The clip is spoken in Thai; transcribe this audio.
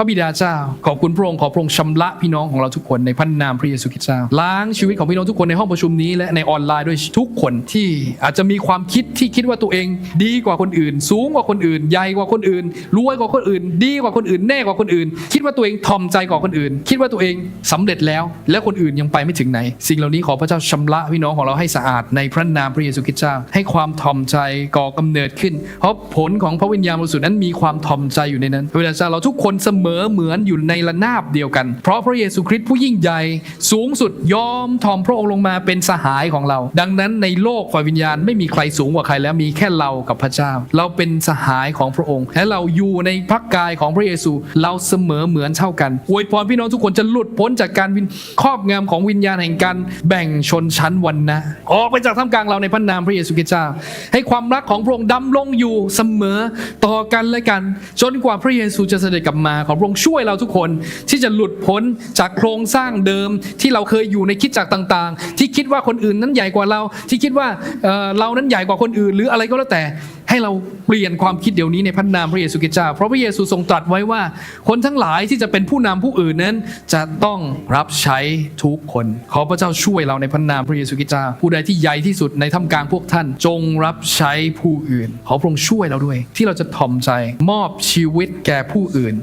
พระบิดาเจ้า ขอบคุณพระองค์ขอพระองค์ชำระพี่น้องของเราทุกคนในพระนามพระเยซูคริสต์เจ้าล้างชีวิตของพี่น้องทุกคนในห้องประชุมนี้และในออนไลน์ด้วยทุกคนที่อาจจะมีความคิดที่คิดว่าตัวเอง ดีกว่าคนอื่น สูงกว่าคนอื่น ใหญ่กว่าคนอื่นรวยกว่าคนอื่น ดีกว่าคนอื่นแน่กว่าคนอื่น คิดว่าตัวเองทอมใจกว่าคนอื่น คิดว่าตัวเองสำเร็จแล้ว และคนอื่นยังไปไม่ถึงไหน สิ่งเหล่านี้ขอพระเจ้าชำระพี่น้องของเราให้สะอาดในพระนามพระเยซูคริสต์เจ้าให้ความทอมใจก่อกำเนิดขึ้น เพราะผลของพระวิญญาณบริสุทธิ์นั้นมีความทอมใจอยู่ในนั้นพระบิดาเจ้าเราทุกคนเสมอเหมือนอยู่ในระนาบเดียวกัน เพราะพระเยซูคริสต์ผู้ยิ่งใหญ่สูงสุดยอมทอมพระองค์ลงมาเป็นสหายของเรา ดังนั้นในโลกฝ่ายวิญญาณไม่มีใครสูงกว่าใครแล้วมีแค่เรากับพระเจ้า เราเป็นสหายของพระองค์ และเราอยู่ในพระกายของพระเยซู เราเสมอเหมือนเท่ากันอวยพรพี่น้องทุกคนจะหลุดพ้นจากการวินครอบงำของวิญญาณแห่งการแบ่งชนชั้นวรรณะออกไปจากท่ามกลางเราในพระนามพระเยซูคริสต์เจ้า ให้ความรักของพระองค์ดำรงอยู่เสมอต่อกันและกัน จนกว่าพระเยซูจะเสด็จกลับมาขอพระองค์ช่วยเราทุกคนที่จะหลุดพ้นจากโครงสร้างเดิมที่เราเคยอยู่ในคิดจักต่างๆ ที่คิดว่าคนอื่นนั้นใหญ่กว่าเรา ที่คิดว่าเเรานั้นใหญ่กว่าคนอื่น หรืออะไรก็แล้วแต่ให้เราเปลี่ยนความคิดเดี๋ยวนี้ในพระนามพระเยซูคริสต์เจ้าเพราะพระเยซูทรงตรัสไว้ว่า คนทั้งหลายที่จะเป็นผู้นำผู้อื่นนั้น จะต้องรับใช้ทุกคน ขอพระเจ้าช่วยเราในพระนามพระเยซูคริสต์เจ้าผู้ใดที่ใหญ่ที่สุดในท่ามกลางพวกท่าน จงรับใช้ผู้อื่น ขอพระองค์ช่วยเราด้วย ที่เราจะถ่อมใจมอบชีวิตแก่ผู้อื่น